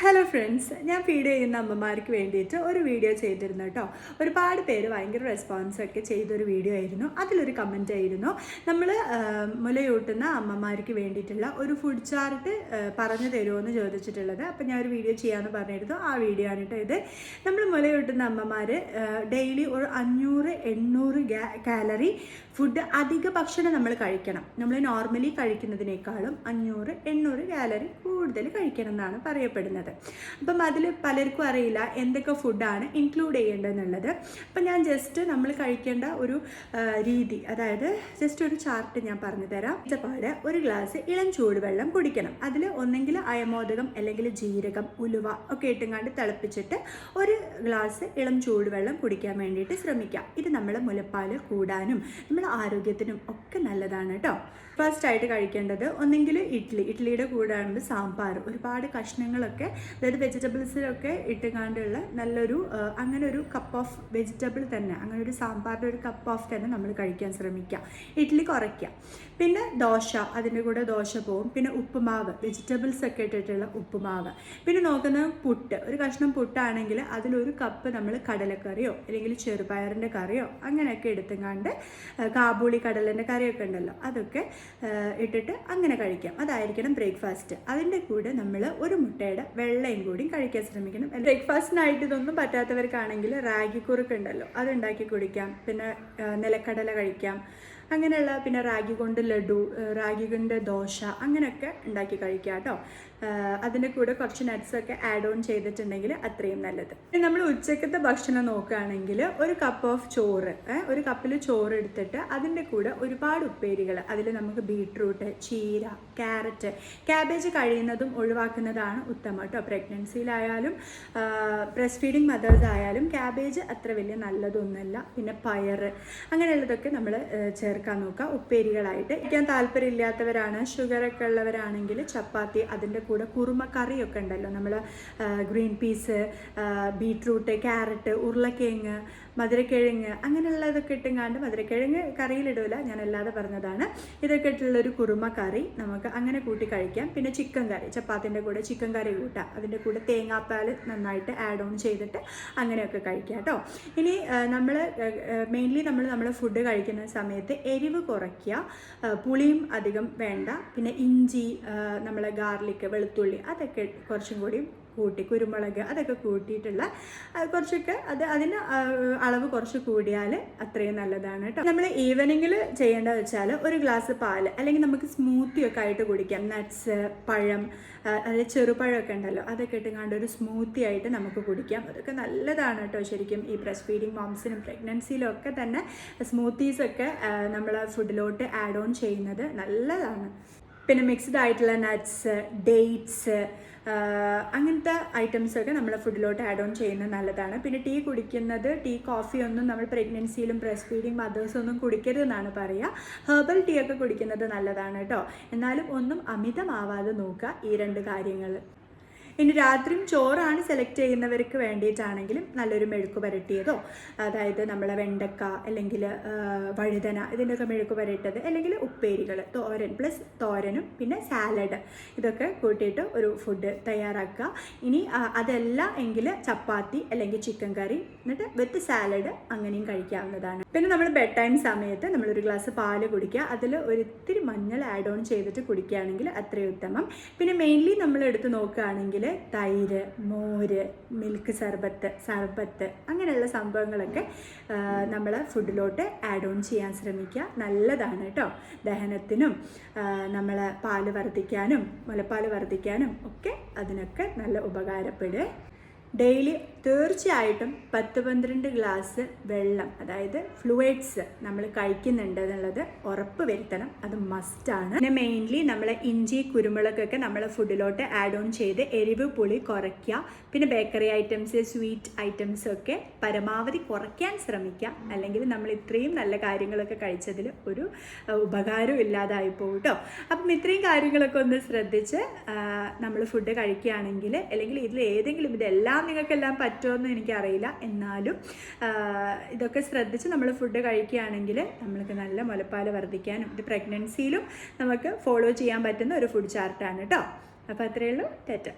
Hello friends ഞാൻ feed ചെയ്യുന്ന അമ്മമാർക്ക് വേണ്ടിയിട്ട് ഒരു വീഡിയോ ചെയ്തിരുന്നു കേട്ടോ. ഒരുപാട് പേര് ഭയങ്കര റെസ്പോൺസ് ഒക്കെ ചെയ്തൊരു വീഡിയോ ആയിരുന്നു. അതിലൊരു കമന്റ് ആയിരുന്നു. നമ്മൾ മുലയൂട്ടുന്ന അമ്മമാർക്ക് വേണ്ടിയിട്ടുള്ള ഒരു ഫുഡ് ചാർട്ട് പറഞ്ഞു തരുമോ എന്ന് ചോദിച്ചിട്ടുള്ളത്. അപ്പോൾ ഞാൻ ഒരു വീഡിയോ ചെയ്യാമെന്ന് പറഞ്ഞിരുന്നു. ആ വീഡിയോ ആണ് കേട്ടോ ഇത്. നമ്മൾ മുലയൂട്ടുന്ന അമ്മമാർ ഡെയിലി ഒരു അഞ്ഞൂറ് എണ്ണൂറ് കാലറി ഫുഡ് അധിക ഭക്ഷണം നമ്മൾ കഴിക്കണം. നമ്മൾ നോർമലി കഴിക്കുന്നതിനേക്കാളും അഞ്ഞൂറ് എണ്ണൂറ് കാലറി കൂടുതൽ കഴിക്കണം എന്നാണ് പറയപ്പെടുന്നത്. അപ്പം അതിൽ പലർക്കും അറിയില്ല എന്തൊക്കെ ഫുഡാണ് ഇൻക്ലൂഡ് ചെയ്യേണ്ടതെന്നുള്ളത്. അപ്പം ഞാൻ ജസ്റ്റ് നമ്മൾ കഴിക്കേണ്ട ഒരു രീതി അതായത് ജസ്റ്റ് ഒരു ചാർട്ട് ഞാൻ പറഞ്ഞു തരാം. പാട് ഒരു ഗ്ലാസ് ഇളം ചൂടുവെള്ളം കുടിക്കണം. അതിൽ ഒന്നെങ്കിൽ അയമോദകം അല്ലെങ്കിൽ ജീരകം ഉലുവ ഒക്കെ ഇട്ടുങ്ങാണ്ട് തിളപ്പിച്ചിട്ട് ഒരു ഗ്ലാസ് ഇളം ചൂടുവെള്ളം കുടിക്കാൻ വേണ്ടിയിട്ട് ശ്രമിക്കാം. ഇത് നമ്മളെ മുലപ്പാൽ കൂടാനും നമ്മുടെ ആരോഗ്യത്തിനും ഒക്കെ നല്ലതാണ് കേട്ടോ. ഫസ്റ്റ് ആയിട്ട് കഴിക്കേണ്ടത് ഒന്നെങ്കിൽ ഇഡ്ഡലി ഇഡ്ഡലിയുടെ കൂടെ ആകുമ്പോൾ സാമ്പാർ. ഒരുപാട് കഷ്ണങ്ങളൊക്കെ അതായത് വെജിറ്റബിൾസിലൊക്കെ ഇട്ടുകാണ്ടുള്ള നല്ലൊരു അങ്ങനെ ഒരു കപ്പ് ഓഫ് വെജിറ്റബിൾ തന്നെ അങ്ങനെ ഒരു സാമ്പാറിന്റെ ഒരു കപ്പ് ഓഫ് തന്നെ നമ്മൾ കഴിക്കാൻ ശ്രമിക്കുക ഇഡ്ഡലി കുറയ്ക്കുക പിന്നെ ദോശ അതിന്റെ കൂടെ ദോശ പോവും. പിന്നെ ഉപ്പുമാവ് വെജിറ്റബിൾസ് ഒക്കെ ഇട്ടിട്ടുള്ള ഉപ്പുമാവ്. പിന്നെ നോക്കുന്നത് പുട്ട്. ഒരു കഷ്ണം പുട്ടാണെങ്കിൽ അതിലൊരു കപ്പ് നമ്മൾ കടലക്കറിയോ അല്ലെങ്കിൽ ചെറുപയറിന്റെ കറിയോ അങ്ങനെയൊക്കെ എടുത്തുങ്ങാണ്ട് കാബൂളി കടലിന്റെ കറിയൊക്കെ ഉണ്ടല്ലോ അതൊക്കെ ഇട്ടിട്ട് അങ്ങനെ കഴിക്കാം. അതായിരിക്കണം ബ്രേക്ക്ഫാസ്റ്റ് അതിന്റെ കൂടെ നമ്മൾ ഒരു മുട്ടയുടെ വെള്ളയും കൂടി കഴിക്കാൻ ശ്രമിക്കണം. ബ്രേക്ക്ഫാസ്റ്റിനായിട്ട് ഇതൊന്നും പറ്റാത്തവർക്കാണെങ്കിൽ റാഗി കുറുക്കുണ്ടല്ലോ അതുണ്ടാക്കി കുടിക്കാം. പിന്നെ നിലക്കടല കഴിക്കാം. അങ്ങനെയുള്ള പിന്നെ റാഗി കൊണ്ട് ലഡു റാഗി കൊണ്ട് ദോശ അങ്ങനെയൊക്കെ ഉണ്ടാക്കി കഴിക്കുക കേട്ടോ. അതിന്റെ കൂടെ കുറച്ച് ഒക്കെ ആഡ് ഓൺ ചെയ്തിട്ടുണ്ടെങ്കിൽ അത്രയും നല്ലത്. നമ്മൾ ഉച്ചക്കത്തെ ഭക്ഷണം നോക്കുകയാണെങ്കിൽ ഒരു കപ്പ് ഓഫ് ചോറ് ഒരു കപ്പിൽ ചോറ് എടുത്തിട്ട് അതിന്റെ കൂടെ ഒരുപാട് ഉപ്പേരികൾ അതിൽ നമുക്ക് ബീട്രൂട്ട് ചീര ക്യാരറ്റ് ക്യാബേജ് കഴിയുന്നതും ഒഴിവാക്കുന്നതാണ് ഉത്തമം കേട്ടോ. പ്രഗ്നൻസിയിലായാലും ബ്രസ്റ്റ് ഫീഡിങ് മദേഴ്സ് ആയാലും ക്യാബേജ് അത്ര വലിയ നല്ലതൊന്നുമല്ല. പിന്നെ പയർ അങ്ങനെയുള്ളതൊക്കെ നമ്മൾ ചേർക്കാൻ നോക്കുക. ഉപ്പേരികളായിട്ട്. കഴിക്കാൻ താല്പര്യമില്ലാത്തവരാണ് ഷുഗറൊക്കെ ഉള്ളവരാണെങ്കിൽ ചപ്പാത്തി അതിന്റെ കൂടെ കുറുമ കറിയൊക്കെ ഉണ്ടല്ലോ. നമ്മൾ ഗ്രീൻ പീസ് ബീട്രൂട്ട് ക്യാരറ്റ് ഉരുളക്കിഴങ്ങ് മധുരക്കിഴങ്ങ് അങ്ങനെയുള്ളതൊക്കെ ഇട്ടുങ്ങാണ്ട് മധുരക്കിഴങ്ങ് കറിയിലിടൂല. ഞാൻ അല്ലാതെ പറഞ്ഞതാണ്. ഇതൊക്കെ ഇട്ടുള്ളൊരു കുറുമ കറി നമുക്ക് അങ്ങനെ കൂട്ടി കഴിക്കാം. പിന്നെ ചിക്കൻ കറി ചപ്പാത്തിന്റെ കൂടെ ചിക്കൻ കറി കൂട്ടാം അതിന്റെ കൂടെ തേങ്ങാപ്പാൽ നന്നായിട്ട് ആഡ് ഓൺ ചെയ്തിട്ട് അങ്ങനെയൊക്കെ കഴിക്കാം കേട്ടോ. ഇനി നമ്മൾ മെയിൻലി നമ്മൾ നമ്മൾ ഫുഡ് കഴിക്കുന്ന സമയത്ത് എരിവ് കുറയ്ക്കുക പുളിയും അധികം വേണ്ട. പിന്നെ ഇഞ്ചി നമ്മളെ ഗാർലിക് വെളുത്തുള്ളി അതൊക്കെ കുറച്ചും കൂടി കൂട്ടി കുരുമുളക് അതൊക്കെ കൂട്ടിയിട്ടുള്ള കുറച്ചൊക്കെ അത് അതിന് അളവ് കുറച്ച് കൂടിയാൽ അത്രയും നല്ലതാണ് കേട്ടോ. നമ്മൾ ഈവനിങ്ങിൽ ചെയ്യേണ്ടത് വെച്ചാൽ ഒരു ഗ്ലാസ് പാൽ അല്ലെങ്കിൽ നമുക്ക് സ്മൂത്തി ഒക്കെ ആയിട്ട് കുടിക്കാം. നട്ട്സ് പഴം അതായത് ചെറുപഴമൊക്കെ ഉണ്ടല്ലോ അതൊക്കെ ഇട്ടുകൊണ്ട് ഒരു സ്മൂത്തി ആയിട്ട് നമുക്ക് കുടിക്കാം. അതൊക്കെ നല്ലതാണ് കേട്ടോ ശരിക്കും. ഈ ബ്രസ്റ്റ് ഫീഡിങ് മോംസിനും പ്രഗ്നൻസിയിലും ഒക്കെ തന്നെ സ്മൂത്തീസൊക്കെ നമ്മൾ ഫുഡിലോട്ട് ആഡ് ഓൺ ചെയ്യുന്നത് നല്ലതാണ്. പിന്നെ മിക്സ്ഡ് ആയിട്ടുള്ള നട്ട്സ് ഡേറ്റ്സ് അങ്ങനത്തെ ഐറ്റംസ് ഒക്കെ നമ്മൾ ഫുഡിലോട്ട് ആഡ് ഓൺ ചെയ്യുന്നത് നല്ലതാണ്. പിന്നെ ടീ കുടിക്കുന്നത് ടീ കോഫി ഒന്നും നമ്മൾ പ്രഗ്നൻസിയിലും ബ്രസ്റ്റ് ഫീഡിങ് ഒന്നും കുടിക്കരുതെന്നാണ് പറയുക ഹെർബൽ ടീ ഒക്കെ കുടിക്കുന്നത് നല്ലതാണ് കേട്ടോ. എന്നാലും ഒന്നും അമിതമാവാതെ നോക്കുക ഈ രണ്ട് കാര്യങ്ങൾ. ഇനി രാത്രിയും ചോറാണ് സെലക്ട് ചെയ്യുന്നവർക്ക് വേണ്ടിയിട്ടാണെങ്കിലും നല്ലൊരു മെഴുക്ക് പുരട്ടിയതോ അതായത് നമ്മളെ വെണ്ടക്ക അല്ലെങ്കിൽ വഴുതന ഇതിന്റെയൊക്കെ മെഴുക്ക് പുരട്ടത് അല്ലെങ്കിൽ ഉപ്പേരികൾ തോരൻ പ്ലസ് തോരനും പിന്നെ സാലഡ് ഇതൊക്കെ കൂട്ടിയിട്ട് ഒരു ഫുഡ് തയ്യാറാക്കുക. ഇനി അതല്ല എങ്കിൽ ചപ്പാത്തി അല്ലെങ്കിൽ ചിക്കൻ കറി എന്നിട്ട് വിത്ത് സാലഡ് അങ്ങനെയും കഴിക്കാവുന്നതാണ്. പിന്നെ നമ്മൾ ബെഡ് ടൈം സമയത്ത് നമ്മളൊരു ഗ്ലാസ് പാൽ കുടിക്കുക. അതിൽ ഒരിത്തിരി മഞ്ഞൾ ആഡ് ഓൺ ചെയ്തിട്ട് കുടിക്കുകയാണെങ്കിൽ അത്രയും ഉത്തമം. പിന്നെ മെയിൻലി നമ്മൾ എടുത്ത് നോക്കുകയാണെങ്കിൽ തൈര് മോര് മിൽക്ക് സർബത്ത് സർബത്ത് അങ്ങനെയുള്ള സംഭവങ്ങളൊക്കെ നമ്മൾ ഫുഡിലോട്ട് ആഡ് ഓൺ ചെയ്യാൻ ശ്രമിക്കുക. നല്ലതാണ് കേട്ടോ. ദഹനത്തിനും നമ്മൾ പാൽ വർദ്ധിക്കാനും മുലപ്പാൽ വർദ്ധിക്കാനും ഒക്കെ അതിനൊക്കെ നല്ല ഉപകാരപ്പെടുക ഡെയിലി തീർച്ചയായിട്ടും പത്ത് പന്ത്രണ്ട് ഗ്ലാസ് വെള്ളം അതായത് ഫ്ലൂയിഡ്സ് നമ്മൾ കഴിക്കുന്നുണ്ട് എന്നുള്ളത് ഉറപ്പ് വരുത്തണം. അത് മസ്റ്റാണ് പിന്നെ മെയിൻലി നമ്മൾ ഇഞ്ചി കുരുമുളകൊക്കെ നമ്മൾ ഫുഡിലോട്ട് ആഡ് ഓൺ ചെയ്ത് എരിവ് പുളി കുറയ്ക്കുക. പിന്നെ ബേക്കറി ഐറ്റംസ് സ്വീറ്റ് ഐറ്റംസ് ഒക്കെ പരമാവധി കുറയ്ക്കാൻ ശ്രമിക്കുക. അല്ലെങ്കിൽ നമ്മൾ ഇത്രയും നല്ല കാര്യങ്ങളൊക്കെ കഴിച്ചതിൽ ഒരു ഉപകാരം ഇല്ലാതായി പോകും അപ്പം ഇത്രയും കാര്യങ്ങളൊക്കെ ഒന്ന് ശ്രദ്ധിച്ച് നമ്മൾ ഫുഡ് കഴിക്കുകയാണെങ്കിൽ അല്ലെങ്കിൽ ഇതിൽ ഏതെങ്കിലും ഇതെല്ലാം നിങ്ങൾക്കെല്ലാം പറ്റുമെന്ന് എനിക്കറിയില്ല. എന്നാലും ഇതൊക്കെ ശ്രദ്ധിച്ച് നമ്മൾ ഫുഡ് കഴിക്കുകയാണെങ്കിൽ നമ്മൾക്ക് നല്ല മുലപ്പാൽ വർദ്ധിക്കാനും ഇത് പ്രഗ്നൻസിയിലും നമുക്ക് ഫോളോ ചെയ്യാൻ പറ്റുന്ന ഒരു ഫുഡ് ചാർട്ടാണ് കേട്ടോ അപ്പോൾ അത്രയേ ഉള്ളൂ. ടെറ്റ.